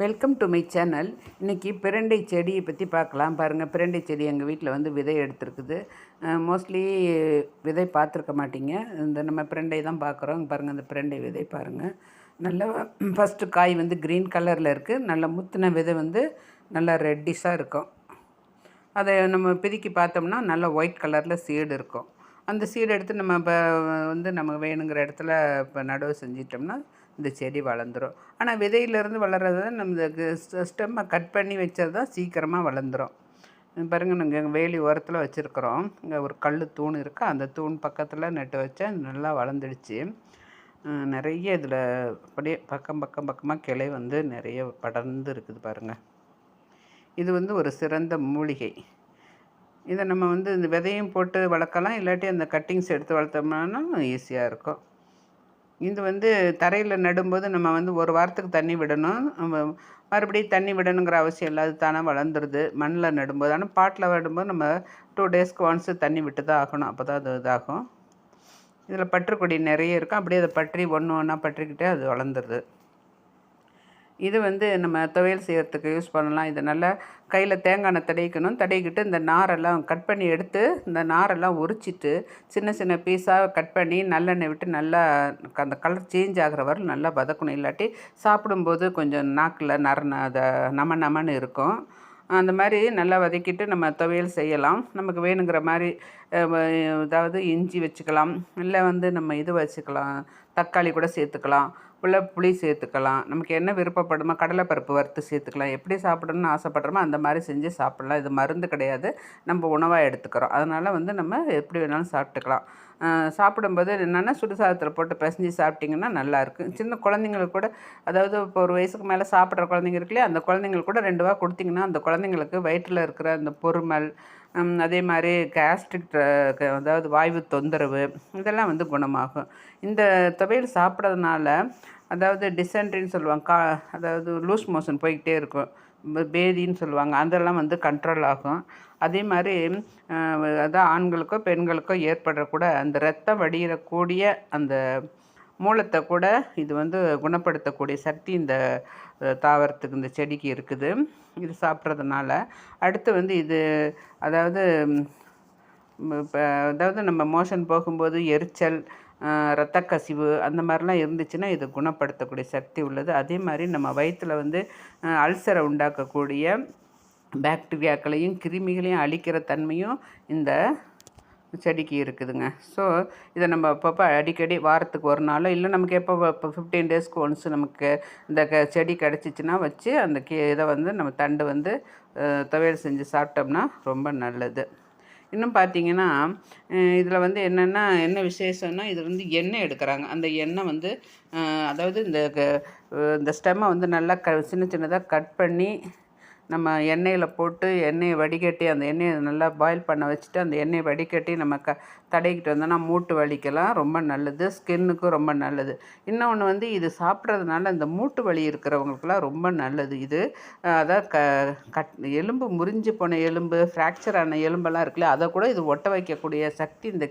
Welcome to my channel இன்றைக்கி பிரண்டை செடியை பற்றி பார்க்கலாம். பாருங்கள் பிரண்டை செடி எங்கள் வீட்டில் வந்து விதை எடுத்துருக்குது. மோஸ்ட்லி விதை பார்த்துருக்க மாட்டிங்க. இந்த நம்ம பிரண்டை தான் பார்க்குறோம். பாருங்கள் அந்த பிரண்டை விதை பாருங்கள் நல்லா ஃபஸ்ட்டு காய் வந்து க்ரீன் கலரில் இருக்குது நல்ல முத்தின விதை வந்து நல்லா ரெட்டிஷாக இருக்கும். அதை நம்ம பிதுக்கி பார்த்தோம்னா நல்லா ஒயிட் கலரில் சீடு இருக்கும். அந்த சீடு எடுத்து நம்ம இப்போ வந்து நமக்கு வேணுங்கிற இடத்துல இப்போ நடவு செஞ்சிட்டோம்னா இந்த செடி வளர்ந்துடும் ஆனால் விதையிலேருந்து வளர்றது நம்ம ஸ்டெம்மை கட் பண்ணி வச்சது தான் சீக்கிரமாக வளர்ந்துடும் பாருங்கள் நாங்கள் எங்கள் வேலி ஓரத்தில் வச்சுருக்குறோம். இங்கே ஒரு கல் தூண் இருக்குது அந்த தூண் பக்கத்தில் நட்டு வச்சேன் நல்லா வளர்ந்துடுச்சு. நிறைய இதில் அப்படியே பக்கம் பக்கம் பக்கமாக கிளை வந்து நிறைய படர்ந்து இருக்குது பாருங்கள் இது வந்து ஒரு சிறந்த மூலிகை. இதை நம்ம வந்து இந்த விதையும் போட்டு வளர்க்கலாம். இல்லாட்டி அந்த கட்டிங்ஸ் எடுத்து வளர்த்தோம்னா ஈஸியாக இருக்கும். இது வந்து தரையில் நடும்போது நம்ம வந்து ஒரு வாரத்துக்கு தண்ணி விடணும். மறுபடியும் தண்ணி விடணுங்கிற அவசியம் இல்லை அது தானே வளர்ந்துருது மண்ணில் நடும்போது. ஆனால் பாட்டில் நடும்போது நம்ம டூ டேஸ்க்கு ஒன்ஸு தண்ணி விட்டு தான் ஆகணும். அப்போ தான் அது இதாகும். இதில் பற்றுக்கொடி நிறைய இருக்கும் அப்படியே அதை பற்றி ஒன்று ஒன்றா பற்றிக்கிட்டே அது வளர்ந்துருது. இது வந்து நம்ம துவையல் செய்கிறதுக்கு யூஸ் பண்ணலாம். இதை நல்லா கையில் தேங்காய் எண்ணெய் தடைக்கிட்டு இந்த நாரெல்லாம் கட் பண்ணி எடுத்து இந்த நாரெல்லாம் உரிச்சிட்டு சின்ன சின்ன பீஸாக கட் பண்ணி நல்லெண்ணெய் விட்டு நல்லா அந்த கலர் சேஞ்ச் ஆகிற வரை நல்லா வதக்கணும். இல்லாட்டி சாப்பிடும்போது கொஞ்சம் நாக்கில் நர அதை நம நமன்னு இருக்கும். அந்த மாதிரி நல்லா வதக்கிட்டு நம்ம துவையல் செய்யலாம். நமக்கு வேணுங்கிற மாதிரி அதாவது இஞ்சி வச்சுக்கலாம். இல்லை வந்து நம்ம இது வச்சுக்கலாம். தக்காளி கூட சேர்த்துக்கலாம். உள்ள புளி சேர்த்துக்கலாம். நமக்கு என்ன விருப்பப்படுமோ கடலைப்பருப்பு வறுத்து சேர்த்துக்கலாம். எப்படி சாப்பிடணும்னு ஆசைப்படுறோமோ அந்த மாதிரி செஞ்சு சாப்பிட்லாம். இது மருந்து கிடையாது. நம்ம உணவாக எடுத்துக்கிறோம். அதனால் வந்து நம்ம எப்படி வேணாலும் சாப்பிட்டுக்கலாம். சாப்பிடும்போது என்னென்னா சுடுசாதத்தில் போட்டு பிசைஞ்சு சாப்பிட்டிங்கன்னா நல்லாயிருக்கும் சின்ன குழந்தைங்களுக்கு கூட அதாவது இப்போ ஒரு வயசுக்கு மேலே சாப்பிட்ற குழந்தைங்க இருக்குல்லையே அந்த குழந்தைங்களுக்கு கூட ரெண்டு ரூபா கொடுத்திங்கன்னா அந்த குழந்தைங்களுக்கு வயிற்றில் இருக்கிற அந்த பொறுமல் அதே மாதிரி கேஸ்ட்ரிக் அதாவது வாய்வு தொந்தரவு இதெல்லாம் வந்து குணமாகும். இந்த துவையல் சாப்பிட்றதுனால அதாவது டிசென்ட்ரின்னு சொல்லுவாங்க கா அதாவது லூஸ் மோஷன் போய்கிட்டே இருக்கும். பேதின்னு சொல்லுவாங்க அதெல்லாம் வந்து கண்ட்ரோல் ஆகும். அதே மாதிரி அதான் ஆண்களுக்கோ பெண்களுக்கோ ஏற்படக்கூட அந்த ரத்தம் வடிகிறக்கூடிய அந்த மூலத்தை கூட இது வந்து குணப்படுத்தக்கூடிய சக்தி இந்த தாவரத்துக்கு இந்த செடிக்கு இருக்குது. இது சாப்பிட்றதுனால. அடுத்து வந்து இது அதாவது இப்போ அதாவது நம்ம மோஷன் போகும்போது எரிச்சல் இரத்த கசிவு அந்த மாதிரிலாம் இருந்துச்சுன்னா இது குணப்படுத்தக்கூடிய சக்தி உள்ளது. அதே மாதிரி நம்ம வயிற்றில் வந்து அல்சரை உண்டாக்கக்கூடிய பாக்டீரியாக்களையும் கிருமிகளையும் அழிக்கிற தன்மையும் இந்த செடிக்கு இருக்குதுங்க. ஸோ இதை நம்ம அப்பப்போ அடிக்கடி வாரத்துக்கு ஒரு நாளோ இல்லை நமக்கு எப்போ இப்போ ஃபிஃப்டீன் டேஸ்க்கு ஒன்ஸ் நமக்கு இந்த க செடி கிடச்சிச்சின்னா வச்சு அந்த கீ இதை வந்து நம்ம தண்டு வந்து துவையல் செஞ்சு சாப்பிட்டோம்னா ரொம்ப நல்லது. இன்னும் பார்த்தீங்கன்னா இதில் வந்து என்னென்னா என்ன விசேஷம்னா இதில் வந்து எண்ணெய் எடுக்கிறாங்க. அந்த எண்ணெய் வந்து அதாவது இந்த இந்த ஸ்டெம்மை வந்து நல்லா க சின்ன சின்னதாக கட் பண்ணி நம்ம எண்ணெயில் போட்டு எண்ணெயை வடிகட்டி அந்த எண்ணெயை நல்லா பாயில் பண்ண வச்சுட்டு அந்த எண்ணெயை வடிகட்டி நம்ம க தடைக்கிட்டு வந்தோம்னா மூட்டு வலிக்கெல்லாம் ரொம்ப நல்லது. ஸ்கின்னுக்கும் ரொம்ப நல்லது. இன்னொன்று வந்து இது சாப்பிட்றதுனால இந்த மூட்டு வலி இருக்கிறவங்களுக்குலாம் ரொம்ப நல்லது இது. அதான் க கட் எலும்பு முறிஞ்சு போன எலும்பு ஃப்ராக்சர் ஆன எலும்பெல்லாம் இருக்குல்ல அதை கூட இது ஒட்ட வைக்கக்கூடிய சக்தி இந்த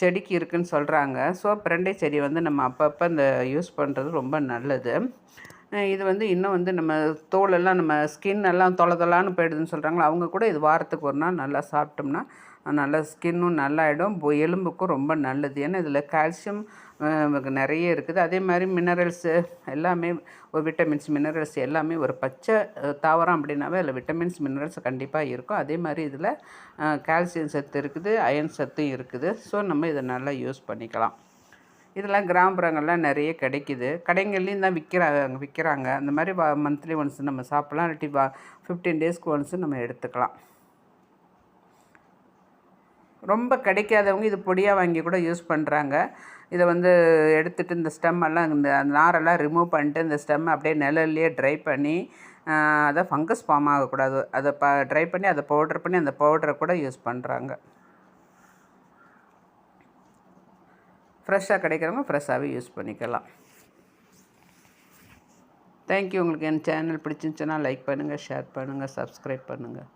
செடிக்கு இருக்குதுன்னு சொல்கிறாங்க ஸோ பிரண்டை செடி வந்து நம்ம அப்பப்போ இந்த யூஸ் பண்ணுறது ரொம்ப நல்லது. இது வந்து இன்னும் வந்து நம்ம தோலெல்லாம் நம்ம ஸ்கின் எல்லாம் தொலை தொலான்னு போயிடுதுன்னு சொல்கிறாங்களா அவங்க கூட இது வாரத்துக்கு ஒரு நாள் நல்லா சாப்பிட்டோம்னா நல்லா ஸ்கின்னும் நல்லாயிடும். எலும்புக்கும் ரொம்ப நல்லது. ஏன்னா இதில் கால்சியம் நிறைய இருக்குது. அதே மாதிரி மினரல்ஸு எல்லாமே ஒரு விட்டமின்ஸ் மினரல்ஸ் எல்லாமே ஒரு பச்சை தாவரம் அப்படின்னாவே அதில் விட்டமின்ஸ் மினரல்ஸ் கண்டிப்பாக இருக்கும். அதே மாதிரி இதில் கால்சியம் சத்து இருக்குது அயன் சத்தும் இருக்குது. ஸோ நம்ம இதை நல்லா யூஸ் பண்ணிக்கலாம். இதெல்லாம் கிராமப்புறங்கள்லாம் நிறைய கிடைக்கிது. கடைங்கள்லேயும் தான் விற்கிறாங்க விற்கிறாங்க அந்த மாதிரி மந்த்லி ஒன்ஸ் நம்ம சாப்பிட்லாம் இல்லாட்டி வா ஃபிஃப்டீன் டேஸ்க்கு ஒன்ஸு நம்ம எடுத்துக்கலாம். ரொம்ப கிடைக்காதவங்க இது பொடியாக வாங்கி கூட யூஸ் பண்ணுறாங்க இதை வந்து எடுத்துகிட்டு இந்த ஸ்டெம்மெல்லாம் இந்த நாரெல்லாம் ரிமூவ் பண்ணிட்டு இந்த ஸ்டெம்மை அப்படியே நிழல்லையே ட்ரை பண்ணி அதை ஃபங்கஸ் ஃபார்ம் ஆகக்கூடாது. அதை ப ட்ரை பண்ணி அதை பவுட்ரு பண்ணி அந்த பவுடரை கூட யூஸ் பண்ணுறாங்க ஃப்ரெஷ்ஷாக கிடைக்கிறவங்க ஃப்ரெஷ்ஷாகவே யூஸ் பண்ணிக்கலாம். தேங்க்யூ உங்களுக்கு என் சேனல் பிடிச்சிருந்துச்சுன்னா லைக் பண்ணுங்கள் ஷேர் பண்ணுங்கள் சப்ஸ்கிரைப் பண்ணுங்கள்